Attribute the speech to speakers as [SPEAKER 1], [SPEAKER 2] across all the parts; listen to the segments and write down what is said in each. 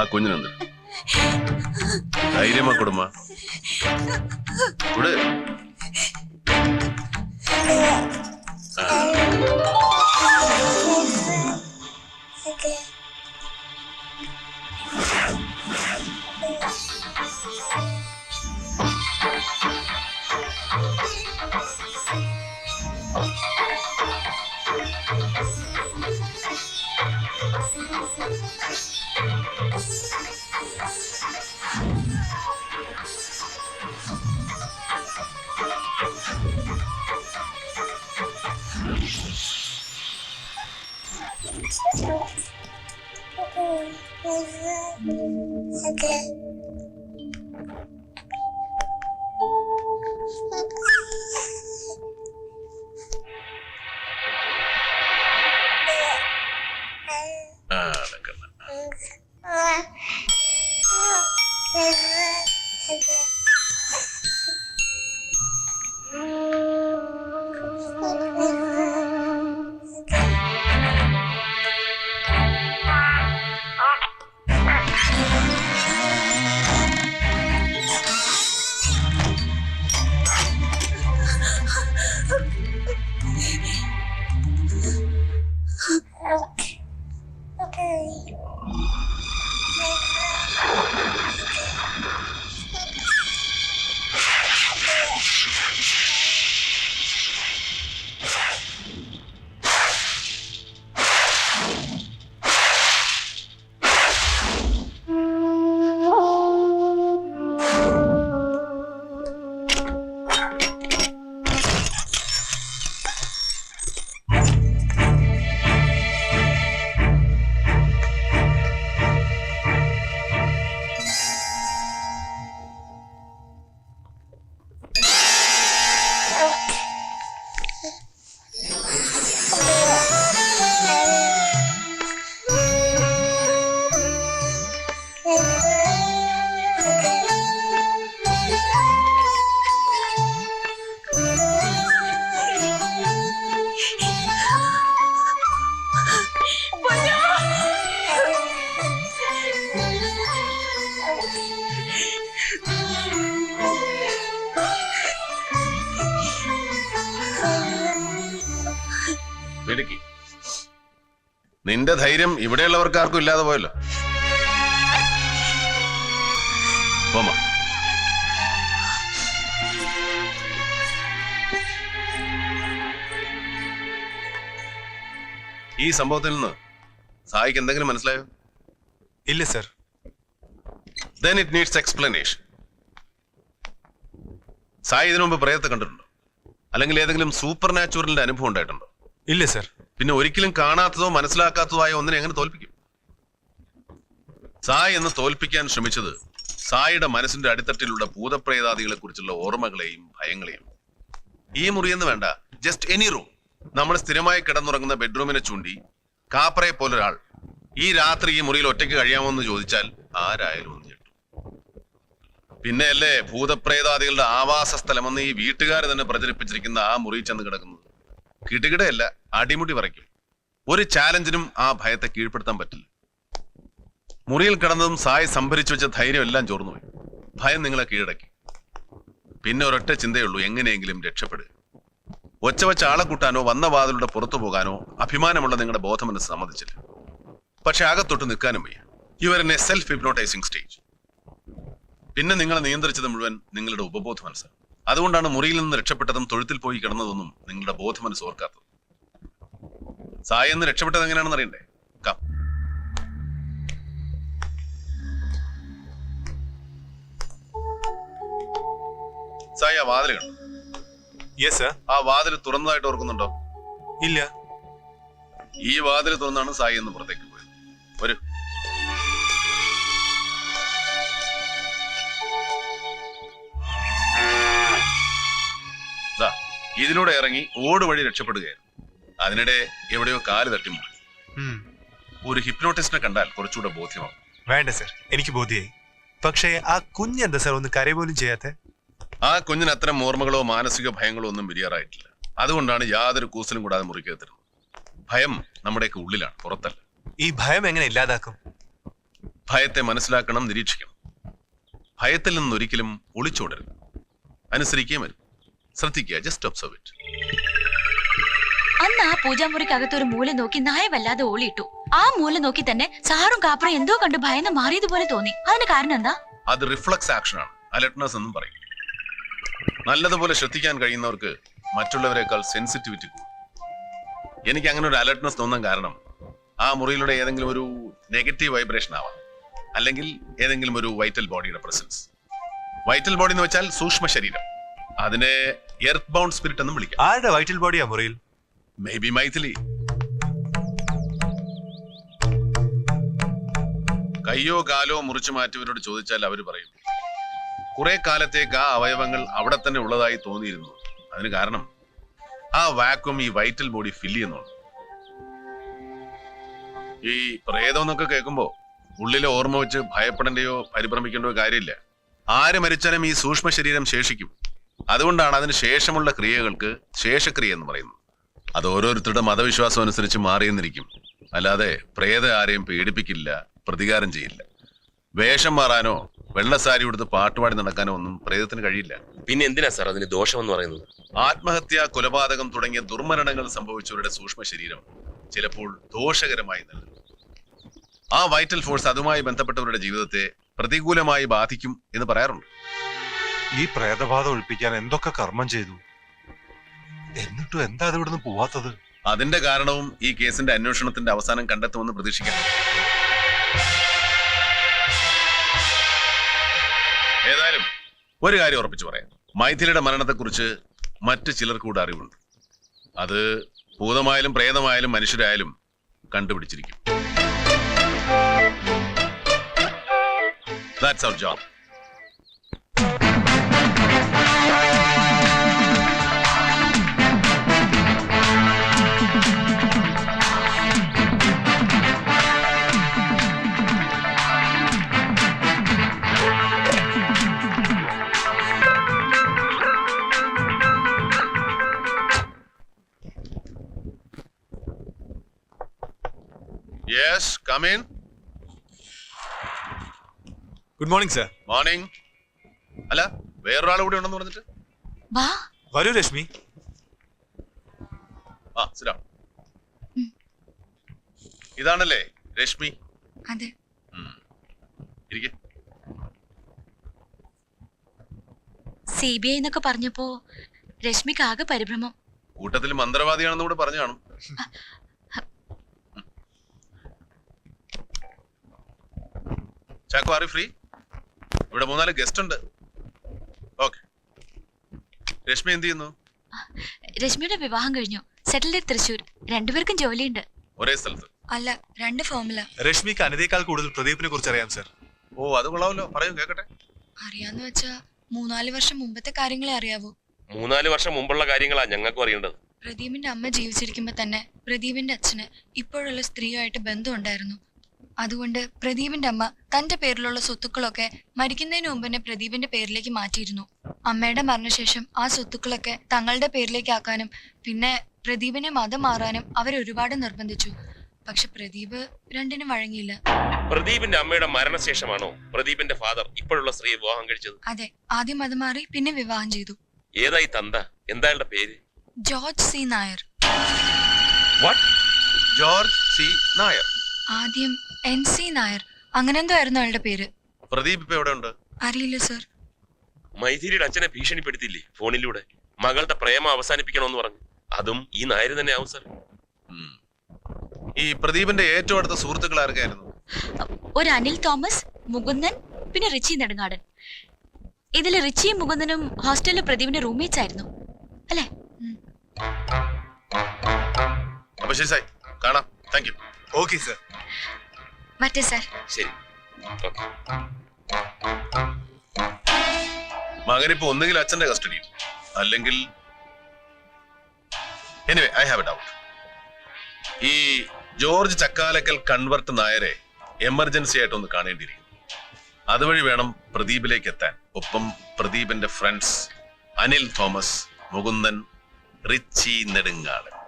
[SPEAKER 1] ആ കുഞ്ഞിനെന്ത് ധൈര്യമാ കുടുംബ. ഇവിടെ ആ നിന്റെ ധൈര്യം ഇവിടെയുള്ളവർക്ക് ആർക്കും ഇല്ലാതെ പോയല്ലോ. പോമ ഈ സംഭവത്തിൽ നിന്ന് സായിക്ക് എന്തെങ്കിലും മനസ്സിലായോ?
[SPEAKER 2] ഇല്ല sir.
[SPEAKER 1] Then it needs explanation Sai ഇതിനു മുമ്പ് പ്രേതത്തെ കണ്ടിട്ടുണ്ടോ? അല്ലെങ്കിൽ ഏതെങ്കിലും സൂപ്പർ നാച്ചുറലിന്റെ അനുഭവം ഉണ്ടായിട്ടുണ്ടോ?
[SPEAKER 2] ഇല്ല സർ.
[SPEAKER 1] പിന്നെ ഒരിക്കലും കാണാത്തതോ മനസ്സിലാക്കാത്തതോ ആയ ഒന്നിനെ എങ്ങനെ തോൽപ്പിക്കും? സായ് എന്ന് തോൽപ്പിക്കാൻ ശ്രമിച്ചത് സായിയുടെ മനസ്സിന്റെ അടിത്തട്ടിലുള്ള ഭൂതപ്രേതാദികളെ കുറിച്ചുള്ള ഓർമ്മകളെയും ഭയങ്ങളെയും. ഈ മുറിയെന്ന് വേണ്ട. ജസ്റ്റ് എനി റൂം നമ്മൾ സ്ഥിരമായി കിടന്നുറങ്ങുന്ന ബെഡ്റൂമിനെ ചൂണ്ടി കാപ്പറയെ പോലൊരാൾ ഈ രാത്രി ഈ മുറിയിൽ ഒറ്റയ്ക്ക് കഴിയാമോ എന്ന് ചോദിച്ചാൽ ആരായാലും ഒന്ന് ഞെട്ടും. പിന്നെ അല്ലേ ഭൂതപ്രേതാദികളുടെ ആവാസ സ്ഥലമെന്ന് ഈ വീട്ടുകാർ തന്നെ പ്രചരിപ്പിച്ചിരിക്കുന്ന ആ മുറി ചെന്ന് കിടക്കുന്നത്? കിടുകിടയല്ല. അടിമുടി പറയ്ക്കും ഒരു ചാലഞ്ചിനും ആ ഭയത്തെ കീഴ്പ്പെടുത്താൻ പറ്റില്ല. മുറിയിൽ കിടന്നതും സായി സംഭരിച്ചു വെച്ച ധൈര്യം എല്ലാം ചോർന്നുപോയി ഭയം നിങ്ങളെ കീഴടക്കി. പിന്നെ ഒരൊറ്റ ചിന്തയുള്ളൂ എങ്ങനെയെങ്കിലും രക്ഷപ്പെടുക. ഒച്ച വെച്ച ആളെ കൂട്ടാനോ വന്ന വാതിലൂടെ പുറത്തു പോകാനോ അഭിമാനമുള്ള നിങ്ങളുടെ ബോധമെന്ന് സമ്മതിച്ചില്ല. പക്ഷെ അകത്തൊട്ട് നിൽക്കാനും വയ്യ. You're a self hypnotising stage പിന്നെ നിങ്ങളെ നിയന്ത്രിച്ചത് മുഴുവൻ നിങ്ങളുടെ ഉപബോധ മനസ്സാണ് അതുകൊണ്ടാണ് മുറിയിൽ നിന്ന് രക്ഷപ്പെട്ടതും തൊഴുത്തിൽ പോയി കിടന്നതൊന്നും നിങ്ങളുടെ ബോധമനസ് ഓർക്കാത്തത്. സായി എന്ന് രക്ഷപ്പെട്ടത് എങ്ങനെയാണെന്ന് അറിയണ്ടേ? കം. സായി ആ വാതിൽ കണ്ടു
[SPEAKER 2] യെസ് സർ
[SPEAKER 1] ആ വാതിൽ തുറന്നതായിട്ട് ഓർക്കുന്നുണ്ടോ?
[SPEAKER 2] ഇല്ല.
[SPEAKER 1] ഈ വാതിൽ തുറന്നാണ് സായി എന്ന് പുറത്തേക്ക് പോയത്. ഒരു ഇതിലൂടെ ഇറങ്ങി ഓട് വഴി രക്ഷപ്പെടുകയായിരുന്നു അതിനിടെ എവിടെയോ കാൽ തട്ടി മുറി ഒരു ഹിപ്നോട്ടിസ്റ്റിനെ കണ്ടാൽ കുറച്ചുകൂടെ ബോധ്യമാവും.
[SPEAKER 2] വേണ്ട സർ. എനിക്ക് ബോധ്യായി. പക്ഷേ ആ കുഞ്ഞെന്താ സർ? ഒന്ന് കരയ പോലും ചെയ്യാത്ത?
[SPEAKER 1] ആ കുഞ്ഞിന് അത്തരം ഓർമ്മകളോ മാനസിക ഭയങ്ങളോ ഒന്നും വിരിയാറായിട്ടില്ല അതുകൊണ്ടാണ് യാതൊരു കൂസലും കൂടാതെ മുറിക്കകത്തിരുന്നത് ഭയം നമ്മുടെയൊക്കെ ഉള്ളിലാണ് പുറത്തല്ല.
[SPEAKER 2] ഈ ഭയം എങ്ങനെ ഇല്ലാതാക്കും?
[SPEAKER 1] ഭയത്തെ മനസ്സിലാക്കണം നിരീക്ഷിക്കണം. ഭയത്തിൽ നിന്നൊരിക്കലും ഒളിച്ചോടരുത്. അനുസരിക്കുകയും വരും. ശ്രദ്ധിക്കുക ജസ്റ്റ് ഒബ്സർവ് ഇറ്റ്
[SPEAKER 3] അന്ന് ആ പൂജാമുറിക്കകത്ത് ഒരു മൂല നോക്കി നായ വല്ലാതെ ഓളിയിട്ടു. ആ മൂല നോക്കി തന്നെ സാറും കാപ്പറും എന്തോ കണ്ട് ഭയന്ന് മാറിയതുപോലെ തോന്നി. അതിന് കാരണം എന്താ?
[SPEAKER 1] അത് റിഫ്ലക്സ് ആക്ഷൻ ആണ് അലർട്ട്നസ് എന്നും പറയും. നല്ലതുപോലെ ശ്രദ്ധിക്കാൻ കഴിയുന്നവർക്ക് മറ്റുള്ളവരെക്കാൾ സെൻസിറ്റിവിറ്റി കൂടും. എനിക്ക് അങ്ങനെ ഒരു അലർട്ട്നസ് തോന്നാൻ കാരണം ആ മുറിയിലൂടെ ഏതെങ്കിലും ഒരു നെഗറ്റീവ് വൈബ്രേഷൻ ആവാം. അല്ലെങ്കിൽ ഏതെങ്കിലും ഒരു വൈറ്റൽ ബോഡിയുടെ പ്രസൻസ്. വൈറ്റൽ ബോഡി എന്ന് വെച്ചാൽ സൂക്ഷ്മ ശരീരം അതിനെ എർത്ത് ബൗണ്ട് സ്പിരിറ്റ് എന്നും വിളിക്കാം.
[SPEAKER 2] ആരുടെ വൈറ്റൽ ബോഡിയാ മുറിയിൽ?
[SPEAKER 1] May be Maithili. കയ്യോ കാലോ മുറിച്ചു മാറ്റിയവരോട് ചോദിച്ചാൽ അവർ പറയും. കുറെ കാലത്തേക്ക് ആ അവയവങ്ങൾ അവിടെ തന്നെ ഉള്ളതായി തോന്നിയിരുന്നു. അതിന് കാരണം ആ വാക്വം ഈ വൈറ്റൽ ബോഡി ഫില്ല് ചെയ്യുന്നുണ്ട് ഈ പ്രേതം എന്നൊക്കെ കേൾക്കുമ്പോ ഉള്ളിലെ ഓർമ്മ വെച്ച് ഭയപ്പെടേണ്ടയോ പരിഭ്രമിക്കേണ്ടയോ കാര്യമില്ല. ആര് മരിച്ചാലും ഈ സൂക്ഷ്മ ശരീരം ശേഷിക്കും. അതുകൊണ്ടാണ് അതിന് ശേഷമുള്ള ക്രിയകൾക്ക് ശേഷക്രിയ എന്ന് പറയുന്നത്. അത് ഓരോരുത്തരുടെ മതവിശ്വാസം അനുസരിച്ച് മാറിയെന്നിരിക്കും. അല്ലാതെ പ്രേത ആരെയും പേടിപ്പിക്കില്ല പ്രതികാരം ചെയ്യില്ല. വേഷം മാറാനോ വെള്ളസാരി ഉടുത്ത് പാട്ടുപാടി നടക്കാനോ ഒന്നും പ്രേതത്തിന് കഴിയില്ല.
[SPEAKER 4] പിന്നെ എന്തിനാ സാർ അതിന് ദോഷമെന്ന് പറയുന്നത്?
[SPEAKER 1] ആത്മഹത്യ കൊലപാതകം തുടങ്ങിയ ദുർമരണങ്ങൾ സംഭവിച്ചവരുടെ സൂക്ഷ്മ ശരീരം ചിലപ്പോൾ ദോഷകരമായി നൽകും ആ വൈറ്റൽ ഫോഴ്സ് അതുമായി ബന്ധപ്പെട്ടവരുടെ ജീവിതത്തെ പ്രതികൂലമായി ബാധിക്കും എന്ന് പറയാറുണ്ട്.
[SPEAKER 2] ഈ പ്രേതബാധ ഒഴിപ്പിക്കാൻ എന്തൊക്കെ കർമ്മം ചെയ്തു? എന്നിട്ടും എന്താ അത് ഇവിടുന്ന് പോവാത്തത്?
[SPEAKER 1] അതിന്റെ കാരണവും ഈ കേസിന്റെ അന്വേഷണത്തിന്റെ അവസാനം കണ്ടെത്തുമെന്ന് പ്രതീക്ഷിക്കാം ഏതായാലും ഒരു കാര്യം ഉറപ്പിച്ചു പറയാം. മൈഥിലിയുടെ മരണത്തെക്കുറിച്ച് മറ്റു ചിലർക്ക് കൂടെ അറിവുണ്ട്. അത് ഭൂതമായാലും പ്രേതമായാലും മനുഷ്യരായാലും കണ്ടുപിടിച്ചിരിക്കും. That's our job yes in.
[SPEAKER 2] Good morning sir
[SPEAKER 1] morning അല്ല വേറൊരാൾ കൂടി ഉണ്ടെന്ന് പറഞ്ഞിട്ട്?
[SPEAKER 3] വാ.
[SPEAKER 2] വരൂ രശ്മി.
[SPEAKER 1] ആ
[SPEAKER 3] ഉം.
[SPEAKER 1] ഇതാണല്ലേ രശ്മി?
[SPEAKER 3] അതെ.
[SPEAKER 1] ഇരിക്കെ.
[SPEAKER 3] സി ബി ഐ എന്നൊക്കെ പറഞ്ഞപ്പോ രശ്മിക്ക് ആകെ പരിഭ്രമം.
[SPEAKER 1] കൂട്ടത്തിൽ മന്ത്രവാദിയാണെന്ന് കൂടെ പറഞ്ഞു കാണും. ചാക്കോ ആറി ഫ്രീ ഇവിടെ മൂന്നാൽ ഗസ്റ്റ് ഉണ്ട്. ഓക്കെ രശ്മി എന്ത് ചെയ്യുന്നു?
[SPEAKER 3] രശ്മിയുടെ വിവാഹം കഴിഞ്ഞു. സെറ്റിൽഡ് തൃശൂർ രണ്ടുപേർക്കും ജോലിയുണ്ട്.
[SPEAKER 1] ഒരേ സ്ഥലത്ത്.
[SPEAKER 3] അല്ല രണ്ട് ഫോമില
[SPEAKER 2] രശ്മിക്ക് അനിതയേക്കാൾ കൂടുതൽ പ്രദീപിനെ കുറിച്ച് അറിയാം സർ
[SPEAKER 1] ഓ അത് കൊള്ളാമല്ലോ. പറയൂ കേക്കട്ടെ.
[SPEAKER 3] അറിയാന്ന് വെച്ചാ മൂന്നാൽ വർഷം മുമ്പത്തെ കാര്യങ്ങളെ അറിയാവൂ.
[SPEAKER 4] മൂന്നാൽ വർഷം മുമ്പുള്ള കാര്യങ്ങളാ ഞങ്ങൾക്ക് അറിയേണ്ടത്.
[SPEAKER 3] പ്രദീപിന്റെ അമ്മ ജീവിച്ചിരിക്കുമ്പോ തന്നെ പ്രദീപിന്റെ അച്ഛന് ഇപ്പോഴുള്ള സ്ത്രീയുമായിട്ട് ബന്ധമുണ്ടായിരുന്നു അതുകൊണ്ട് പ്രദീപിന്റെ അമ്മ തന്റെ പേരിലുള്ള സ്വത്തുക്കളൊക്കെ മരിക്കുന്നതിന് മുമ്പ് തന്നെ പ്രദീപിന്റെ പേരിലേക്ക് മാറ്റിയിരുന്നു. അമ്മയുടെ മരണശേഷം ആ സ്വത്തുക്കളൊക്കെ തങ്ങളുടെ പേരിലേക്കാക്കാനും പിന്നെ പ്രദീപിനെ മതം മാറാനും അവരൊരുപാട് നിർബന്ധിച്ചു. പക്ഷെ പ്രദീപ് രണ്ടിനും വഴങ്ങിയില്ല.
[SPEAKER 4] പ്രദീപിന്റെ അമ്മയുടെ മരണശേഷമാണോ പ്രദീപിന്റെ ഫാദർ ഇപ്പോഴുള്ള സ്ത്രീ വിവാഹം കഴിച്ചത്?
[SPEAKER 3] അതെ ആദ്യം മതം മാറി പിന്നെ വിവാഹം ചെയ്തു.
[SPEAKER 4] ഏതായി തന്ത? എന്താ പേര്?
[SPEAKER 3] George C Nair.
[SPEAKER 4] What
[SPEAKER 1] George C Nair.
[SPEAKER 3] ആദ്യം എൻ സി നായർ. അങ്ങനെന്തോ ആയിരുന്നു അയാളുടെ പേര്?
[SPEAKER 1] പ്രദീപ് ഇപ്പൊ എവിടെ ഉണ്ട്
[SPEAKER 3] അറിയില്ല സർ.
[SPEAKER 4] മൈഥിലിയുടെ അച്ഛനെ ഭീഷണിപ്പെടുത്തില്ലേ ഫോണിലൂടെ? മകളുടെ പ്രേമം അവസാനിപ്പിക്കണമെന്ന് പറഞ്ഞു. അതും ഈ നായർ തന്നെ ആവും സർ.
[SPEAKER 1] ഈ പ്രദീപിന്റെ ഏറ്റവും അടുത്ത സുഹൃത്തുക്കൾ ആർക്കായിരുന്നു
[SPEAKER 3] ഒരു അനിൽ തോമസ് മുകുന്ദൻ പിന്നെ റിച്ചി നെടുങ്ങാടൻ. ഇതിൽ റിച്ചിയും മുകുന്ദനും ഹോസ്റ്റലിലെ പ്രദീപിന്റെ റൂംമേറ്റ്സ് ആയിരുന്നു. അല്ലേ.
[SPEAKER 1] അപ്പൊ ശരി സായി. കാണാം. താങ്ക് യു
[SPEAKER 2] ഓക്കെ സർ
[SPEAKER 3] മറ്റേ സാർ.
[SPEAKER 4] ശരി.
[SPEAKER 1] മകനിപ്പോ ഒന്നുകിൽ അച്ഛന്റെ കസ്റ്റഡിയിൽ അല്ലെങ്കിൽ anyway I have a doubt ഈ ജോർജ് ചക്കാലക്കൽ കൺവെർട്ട് നായരെ എമർജൻസി ആയിട്ട് ഒന്ന് കാണേണ്ടിരിക്കും അതുവഴി വേണം പ്രദീപിലേക്ക് എത്താൻ. ഒപ്പം പ്രദീപിന്റെ friends Anil Thomas Mukundan Richie Nedungad.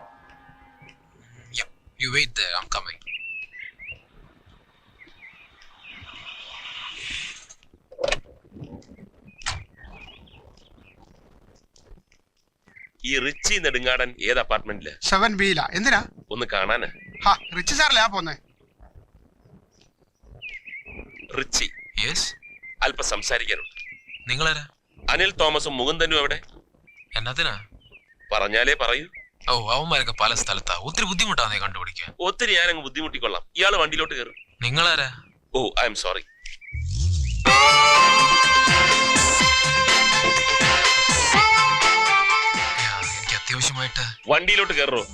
[SPEAKER 5] You wait there, I'm coming.
[SPEAKER 4] ഈ റിച്ചി നെടുങ്ങാടൻ ഏത് അപ്പാർട്ട്മെന്റിൽ
[SPEAKER 5] സെവൻ ബിയില എന്തിനാ?
[SPEAKER 4] ഒന്ന് കാണാന്.
[SPEAKER 5] റിച്ചി സാറല്ലേ ആ പോന്നെ.
[SPEAKER 4] റിച്ചി.
[SPEAKER 6] യെസ്
[SPEAKER 4] അല്പം സംസാരിക്കാനുണ്ട്.
[SPEAKER 6] നിങ്ങളാരാ?
[SPEAKER 4] അനിൽ തോമസും മുകുന്ദനും എവിടെ?
[SPEAKER 6] എന്നതിനാ?
[SPEAKER 4] പറഞ്ഞാലേ പറയൂ.
[SPEAKER 6] ഓ അവന്മാരൊക്കെ പല സ്ഥലത്താ. ഒത്തിരി ബുദ്ധിമുട്ടാന്നേ കണ്ടുപിടിക്കാൻ.
[SPEAKER 4] ഒത്തിരി ഞാനങ്ങ് ബുദ്ധിമുട്ടിക്കൊള്ളാം. ഇയാൾ വണ്ടിയിലോട്ട് കയറും
[SPEAKER 6] നിങ്ങളാരാ?
[SPEAKER 4] Oh I'm sorry.
[SPEAKER 6] എനിക്ക് അത്യാവശ്യമായിട്ട്
[SPEAKER 4] വണ്ടിയിലോട്ട് കയറോ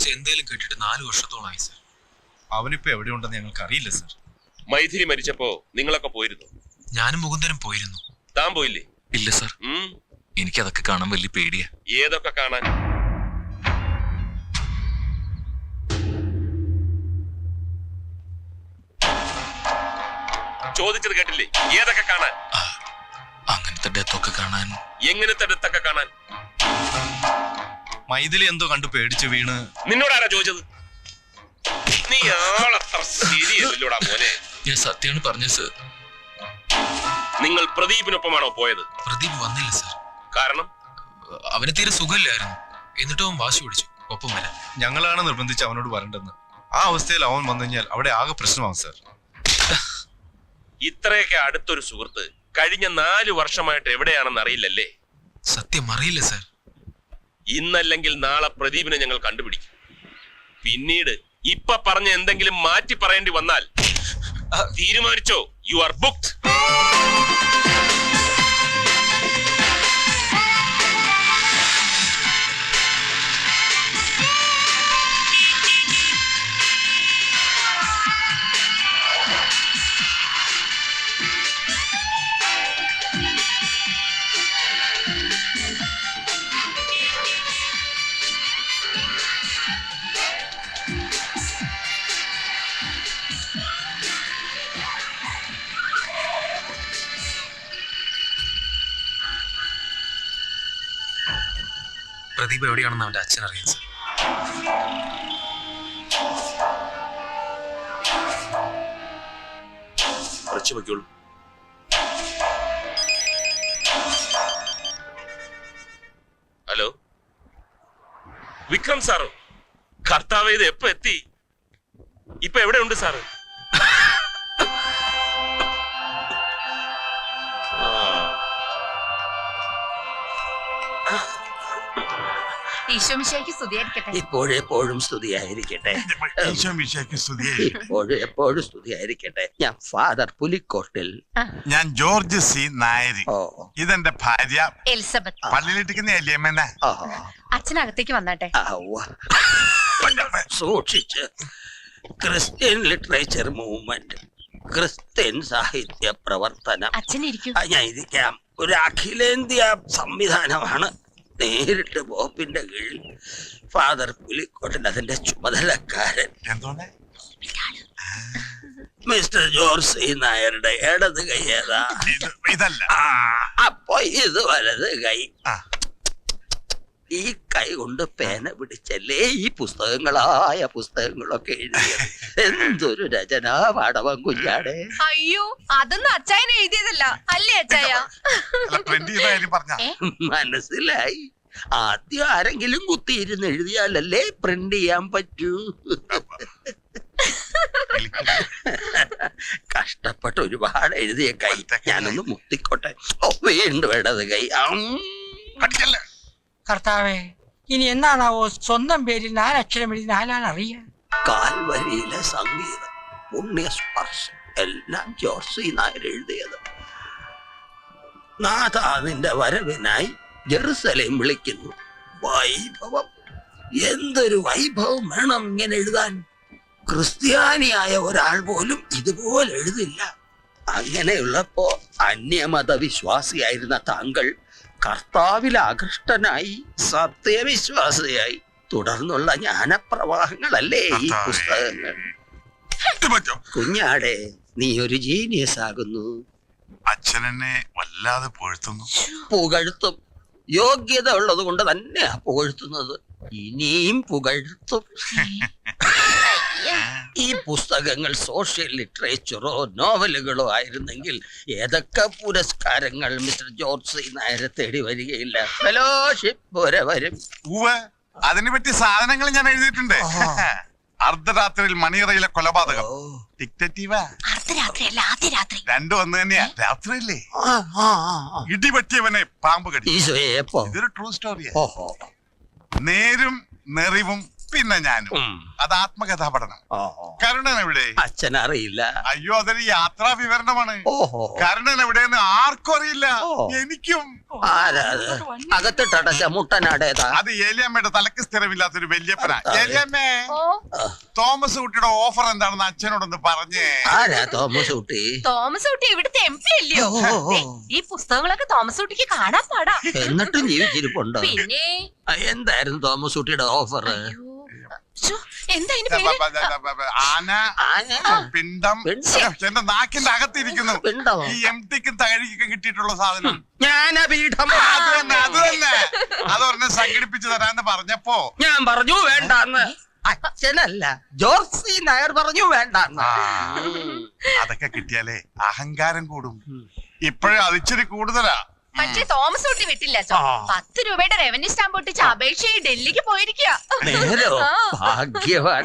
[SPEAKER 6] കുറിച്ച് എന്തെങ്കിലും കേട്ടിട്ട് നാല് വർഷത്തോളമായി സർ
[SPEAKER 7] അവനിപ്പോ എവിടെ ഉണ്ടെന്ന് ഞങ്ങൾക്ക് അറിയില്ല സർ
[SPEAKER 4] മൈഥിലി മരിച്ചപ്പോ നിങ്ങളൊക്കെ പോയിരുന്നു?
[SPEAKER 6] ഞാനും മുകുന്ദനും പോയിരുന്നു.
[SPEAKER 4] താൻ പോയില്ലേ?
[SPEAKER 8] ഇല്ല സാർ
[SPEAKER 4] ഉം.
[SPEAKER 8] എനിക്കതൊക്കെ കാണാൻ വലിയ പേടിയാ.
[SPEAKER 4] ഏതൊക്കെ കാണാൻ? ചോദിച്ചത് കേട്ടില്ലേ? ഏതൊക്കെ കാണാൻ?
[SPEAKER 8] അങ്ങനത്തെ ഡെത്തൊക്കെ കാണാൻ
[SPEAKER 4] എങ്ങനത്തെ അടുത്തൊക്കെ കാണാൻ?
[SPEAKER 7] മൈഥിലി എന്തോ കണ്ടു പേടിച്ച് വീണ്.
[SPEAKER 4] നിന്നോടാരാ ചോദിച്ചത്? നീ ആളത്ര ശരിയല്ലോടാ മോനെ.
[SPEAKER 8] ഞാൻ സത്യമാണ് പറഞ്ഞത് സർ.
[SPEAKER 4] നിങ്ങൾ പ്രദീപിനൊപ്പമാണോ പോയത്?
[SPEAKER 6] പ്രദീപ് വന്നില്ല സർ.
[SPEAKER 4] കാരണം?
[SPEAKER 6] അവന് തീരെ സുഖമില്ലായിരുന്നു. എന്നിട്ടും അവൻ വാശി പിടിച്ചു. ഒപ്പം വരാൻ
[SPEAKER 7] ഞങ്ങളാണ് നിർബന്ധിച്ച് അവനോട് വരണ്ടെന്ന്. ആ അവസ്ഥയിൽ അവൻ വന്നു കഴിഞ്ഞാൽ അവിടെ ആകെ പ്രശ്നമാണ് സർ.
[SPEAKER 4] ഇത്രയൊക്കെ അടുത്തൊരു സുഹൃത്ത് കഴിഞ്ഞ നാല് വർഷമായിട്ട് എവിടെയാണെന്ന് അറിയില്ലല്ലേ?
[SPEAKER 6] സത്യം അറിയില്ല സർ.
[SPEAKER 4] ഇന്നല്ലെങ്കിൽ നാളെ പ്രദീപിനെ ഞങ്ങൾ കണ്ടുപിടിക്കും. പിന്നീട് ഇപ്പൊ പറഞ്ഞ എന്തെങ്കിലും മാറ്റി പറയേണ്ടി വന്നാൽ തീരുമാനിച്ചോ? യു ആർ ബുക്ഡ്
[SPEAKER 6] പ്രദീപ് എവിടെയാണെന്ന് അവന്റെ അച്ഛൻ അറിയാം സാർ
[SPEAKER 4] ഹലോ? വിക്രം സാറോ കർത്താവ് ഇത് എപ്പോ എത്തി? ഇപ്പൊ എവിടെ ഉണ്ട് സാറ്
[SPEAKER 9] ഈശോമിശേക്ക് സ്തുതിയായിരിക്കട്ടെ.
[SPEAKER 10] ഇപ്പോഴെപ്പോഴും സ്തുതിയായിരിക്കട്ടെ. ഇപ്പോഴും എപ്പോഴും സ്തുതിയായിരിക്കട്ടെ. ഞാൻ ഫാദർ പുലിക്കോട്ടിൽ.
[SPEAKER 11] ഞാൻ ജോർജ് സി. നായരി.
[SPEAKER 10] ഓ.
[SPEAKER 11] ഇതെന്റെ ഭാര്യ.
[SPEAKER 9] എലിസബത്ത്.
[SPEAKER 11] പള്ളിയിലിട്ടിരിക്കുന്ന അല്ലിയമ്മേനെ
[SPEAKER 9] അച്ഛനകത്തേക്ക് വന്നാട്ടെ.
[SPEAKER 10] സൂക്ഷിച്ച്. Christian literature movement. ക്രിസ്ത്യൻ സാഹിത്യ പ്രവർത്തനം. ആ, ഞാൻ ഇരിക്കാം ഒരു അഖിലേന്ത്യാ സംവിധാനമാണ്. നേരിട്ട് ബോപ്പിന്റെ കീഴിൽ ഫാദർ പുലിക്കോട്ടൻ അതിന്റെ ചുമതലക്കാരൻ. Mister George C. നായരുടെ ഇടത് കൈ ഏതാ?
[SPEAKER 11] ഇതല്ല.
[SPEAKER 10] അപ്പൊ ഇത് വലത് കൈ. ഈ കൈ കൊണ്ട് പേന പിടിച്ചല്ലേ ഈ പുസ്തകങ്ങളായ പുസ്തകങ്ങളൊക്കെ എഴുതിയത്? എന്തൊരു രചന പാടവം കുഞ്ഞാടെ.
[SPEAKER 9] അയ്യോ അതൊന്നും അച്ചായൻ എഴുതിയതല്ല. അല്ലേ അച്ചായ?
[SPEAKER 10] മനസ്സിലായി. ആദ്യം ആരെങ്കിലും കുത്തിയിരുന്ന് എഴുതിയാലല്ലേ പ്രിന്റ് ചെയ്യാൻ പറ്റൂ. കഷ്ടപ്പെട്ട് ഒരുപാട് എഴുതിയ കൈ. ഞാനൊന്ന് മുത്തിക്കോട്ടെ ഓ വീണ്ടും ഇടത് കൈ. അം.
[SPEAKER 12] കർത്താവേ ഇനി എന്നാണാവോ സ്വന്തം പേരിൽ നാലക്ഷരം എഴുതി നാലാണ് അറിയാൻ?
[SPEAKER 10] കാൽവരിയിലെ സംഗീതം എല്ലാം ജോർസി നായർ എഴുതിയത്. നാഥ വരവിനായി ജെറുസലേം വിളിക്കുന്നു. വൈഭവം. എന്തൊരു വൈഭവം വേണം ഇങ്ങനെ എഴുതാൻ? ക്രിസ്ത്യാനിയായ ഒരാൾ പോലും ഇതുപോലെ എഴുതില്ല. അങ്ങനെയുള്ളപ്പോ അന്യമത വിശ്വാസിയായിരുന്ന താങ്കൾ കർത്താവിൽ ആകൃഷ്ടനായി സത്യവിശ്വാസിയായി. തുടർന്നുള്ള ജ്ഞാനപ്രവാഹങ്ങളല്ലേ ഈ. പുസ്തകങ്ങൾ? കുഞ്ഞാടെ നീ ഒരു ജീനിയസ് ആകുന്നു.
[SPEAKER 11] അച്ഛനെന്നെ വല്ലാതെ പുകഴ്ത്തുന്നു
[SPEAKER 10] പുകഴ്ത്തും. യോഗ്യത ഉള്ളത് കൊണ്ട് തന്നെയാ പുകഴ്ത്തുന്നത്. ഇനിയും പുകഴ്ത്തും. ഈ പുസ്തകങ്ങൾ സോഷ്യൽ ലിറ്ററേച്ചറോ നോവലുകളോ ആയിരുന്നെങ്കിൽ ഏതൊക്കെ പുരസ്കാരങ്ങൾ മിസ്റ്റർ ജോർജ് നേരെ നായരെ തേടി വരികയില്ല? ഫെലോഷിപ്പ് വരെ വരും.
[SPEAKER 11] ഉവ് അതിനെ പറ്റി സാധനങ്ങൾ ഞാൻ എഴുതിയിട്ടുണ്ട്. അർദ്ധരാത്രിയിൽ മണിയറയിലെ കൊലപാതകം. രണ്ടു ഒന്ന് തന്നെയാ. രാത്രിയല്ലേ. ഇടിപറ്റിയവനെ പാമ്പ് കടി ഇതൊരു ട്രൂ സ്റ്റോറിയാ നേരും നെറിവും പിന്നെ ഞാനും. അത് ആത്മകഥാ പഠനം കരുണൻ എവിടെ
[SPEAKER 10] അച്ഛൻ അറിയില്ല
[SPEAKER 11] അയ്യോ അതൊരു യാത്രാ വിവരണമാണ്
[SPEAKER 10] ഓഹോ.
[SPEAKER 11] കരുണൻ എവിടെയെന്ന് ആർക്കും അറിയില്ല. എനിക്കും?
[SPEAKER 10] അകത്തിട്ടടച്ച മുട്ടനാടേതാ?
[SPEAKER 11] അത് ഏലിയമ്മയുടെ തലക്ക് സ്ഥിരമില്ലാത്തൊരു വല്യപ്പന. ഏലിയമ്മേ
[SPEAKER 9] ഓ.
[SPEAKER 11] തോമസ് കുട്ടിയുടെ ഓഫർ എന്താണെന്ന് അച്ഛനോടൊന്ന് പറഞ്ഞേ.
[SPEAKER 10] ആരാ തോമസ് കുട്ടി?
[SPEAKER 9] തോമസ് കുട്ടി ഇവിടുത്തെ എം പി അല്ലയോ? ഈ പുസ്തകങ്ങളൊക്കെ തോമസ് കുട്ടിക്ക് കാണാൻ പാടാ.
[SPEAKER 10] എന്നിട്ടും ജീവിച്ചിരിപ്പുണ്ടോ?
[SPEAKER 9] പിന്നെ?
[SPEAKER 10] എന്തായിരുന്നു തോമസ് കുട്ടിയുടെ ഓഫർ
[SPEAKER 9] എന്താ അതിന്റെ പേര്?
[SPEAKER 11] ആന പിണ്ടം.
[SPEAKER 10] പിണ്ടം.
[SPEAKER 11] എന്റെ നാക്കിന്റെ അകത്തിരിക്കുന്നു.
[SPEAKER 10] പിണ്ടോ
[SPEAKER 11] ഈ എം ടിക്കും തകഴിക്കും കിട്ടിയിട്ടുള്ള സാധനം.
[SPEAKER 10] ജ്ഞാനപീഠം
[SPEAKER 11] അത് തന്നെ അത് തന്നെ. അതൊരെണ്ണം സംഘടിപ്പിച്ചു തരാന്ന് പറഞ്ഞപ്പോ
[SPEAKER 10] ഞാൻ പറഞ്ഞു വേണ്ടാന്ന്. അച്ഛനല്ല ജോർസി നായർ പറഞ്ഞു വേണ്ടാന്ന്.
[SPEAKER 11] ആ, അതൊക്കെ കിട്ടിയാലേ അഹങ്കാരം കൂടും. ഇപ്പോഴും അതിച്ചിരി കൂടുതലാ.
[SPEAKER 9] പക്ഷേ തോമസ് കുട്ടി വിട്ടില്ല സോ
[SPEAKER 10] ആ.
[SPEAKER 9] പത്ത് രൂപയുടെ റവന്യൂ സ്റ്റാമ്പ് ഒട്ടിച്ച് അപേക്ഷയായി ഡൽഹിക്ക് പോയിരിക്കുക
[SPEAKER 10] നേരോ ഭാഗ്യവാൻ.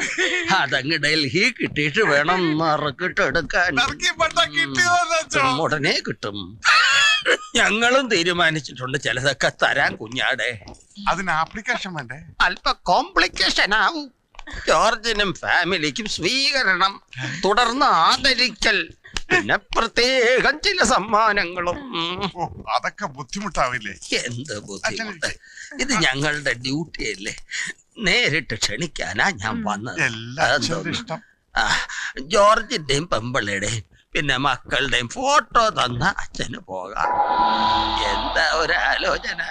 [SPEAKER 10] അതങ്ങ് ഡൽഹി കിട്ടിയിട്ട് വേണം
[SPEAKER 11] അച്ഛോ?
[SPEAKER 10] ഉടനെ കിട്ടും. ഞങ്ങളും തീരുമാനിച്ചിട്ടുണ്ട് ചിലതൊക്കെ തരാൻ കുഞ്ഞാടെ.
[SPEAKER 11] അതിന് ആപ്ലിക്കേഷൻ വേണ്ടേ?
[SPEAKER 10] അല്പ കോംപ്ലിക്കേഷൻ ആവും. ജോർജിനും ഫാമിലിക്കും സ്വീകരണം. തുടർന്ന് ആദരിക്കൽ. പിന്നെ പ്രത്യേകം ചില സമ്മാനങ്ങളും.
[SPEAKER 11] അതൊക്കെ ബുദ്ധിമുട്ടാവില്ലേ?
[SPEAKER 10] എന്ത് ബുദ്ധിമുട്ട്? ഇത് ഞങ്ങളുടെ ഡ്യൂട്ടി അല്ലേ? നേരിട്ട് ക്ഷണിക്കാനാ ഞാൻ വന്നത്.
[SPEAKER 11] എല്ലാ ഇഷ്ടം.
[SPEAKER 10] ആ, ജോർജിന്റെയും പെമ്പിളയുടെയും പിന്നെ മക്കളുടെയും ഫോട്ടോ തന്ന അച്ഛന് പോകാം. എന്താ ഒരാലോചന?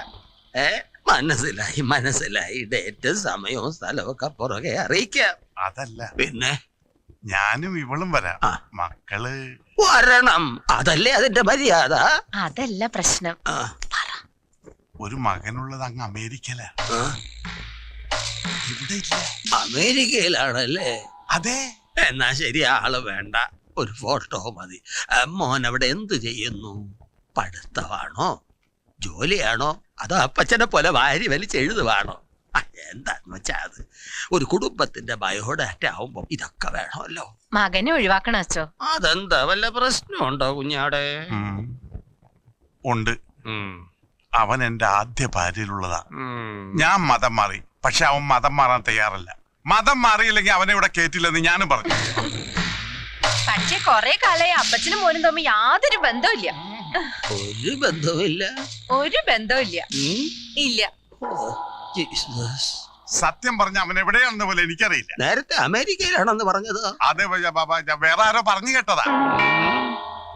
[SPEAKER 10] ഏ മനസ്സിലായി മനസ്സിലായി. ഡേറ്റും സമയവും സ്ഥലവും ഒക്കെ പുറകെ അറിയിക്കാം.
[SPEAKER 11] അതല്ല.
[SPEAKER 10] പിന്നെ?
[SPEAKER 11] ഞാനും ഇവളും വരാം. മക്കൾ
[SPEAKER 10] വരണം. അതല്ലേ അതിന്റെ മര്യാദ?
[SPEAKER 9] അതല്ല പ്രശ്നം.
[SPEAKER 10] ആ,
[SPEAKER 11] ഒരു മകനുള്ളത് അങ്ങ് അമേരിക്കല
[SPEAKER 10] ആ,
[SPEAKER 11] ഇവിടെ ഇല്ല
[SPEAKER 10] അമേരിക്കയിലാണല്ലേ?
[SPEAKER 11] അതെ.
[SPEAKER 10] എന്നാ ശരി ആൾ വേണ്ട. ഒരു ഫോട്ടോ മതി. മോൻ അവിടെ എന്ത് ചെയ്യുന്നു? പഠിത്തമാണോ? ജോലിയാണോ? അതോ അപ്പച്ചനെ പോലെ വാരി വലിച്ച് എഴുതുവാണോ? ആ, എന്താന്ന് വെച്ചാ അത്? ഒരു കുടുംബത്തിന്റെ ബയോഡാറ്റ ആവുമ്പോ ഇതൊക്കെ വേണമല്ലോ.
[SPEAKER 9] മകനെ ഒഴിവാക്കണം അച്ഛോ
[SPEAKER 10] അതെന്താ വല്ല പ്രശ്നമുണ്ടോ കുഞ്ഞാടെ?
[SPEAKER 11] ഉം. ഉണ്ട്.
[SPEAKER 10] ഉം,
[SPEAKER 11] അവൻ എന്റെ ആദ്യ ഭാര്യയിലുള്ളതാ.
[SPEAKER 10] ഉം.
[SPEAKER 11] ഞാൻ മതം മാറി. പക്ഷെ അവൻ മതം മാറാൻ തയ്യാറല്ല. മതം മാറിയില്ലെങ്കിൽ അവനെ ഇവിടെ കേറ്റില്ലെന്ന് ഞാനും പറഞ്ഞു.
[SPEAKER 9] പക്ഷെ കൊറേ കാലായി അപ്പച്ചനും മോനും തമ്മിൽ യാതൊരു ബന്ധവും ഇല്ല
[SPEAKER 10] ഒരു ബന്ധവുമില്ല.
[SPEAKER 9] ഒരു ബന്ധവുമില്ല.
[SPEAKER 10] ഉം.
[SPEAKER 9] ഇല്ല.
[SPEAKER 10] Oh, Jesus.
[SPEAKER 11] സത്യം പറഞ്ഞ അവൻ എവിടെയാണെന്ന് പോലെ എനിക്കറിയില്ല.
[SPEAKER 10] നേരത്തെ അമേരിക്കയിലാണെന്ന് പറഞ്ഞത്.
[SPEAKER 11] അതെ ബാബാ ബ- വേറെ ആരോ പറഞ്ഞു കേട്ടതാ.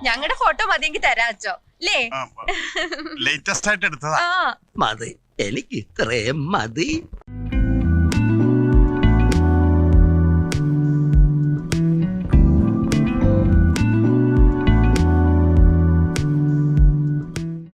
[SPEAKER 9] ഞങ്ങളുടെ ഫോട്ടോ മതിയെങ്കിൽ തരാച്ചോ
[SPEAKER 11] ലേറ്റസ്റ്റ് ആയിട്ട് എടുത്തതാ.
[SPEAKER 9] ആ.
[SPEAKER 10] മതി. എനിക്ക് ഇത്രയും മതി.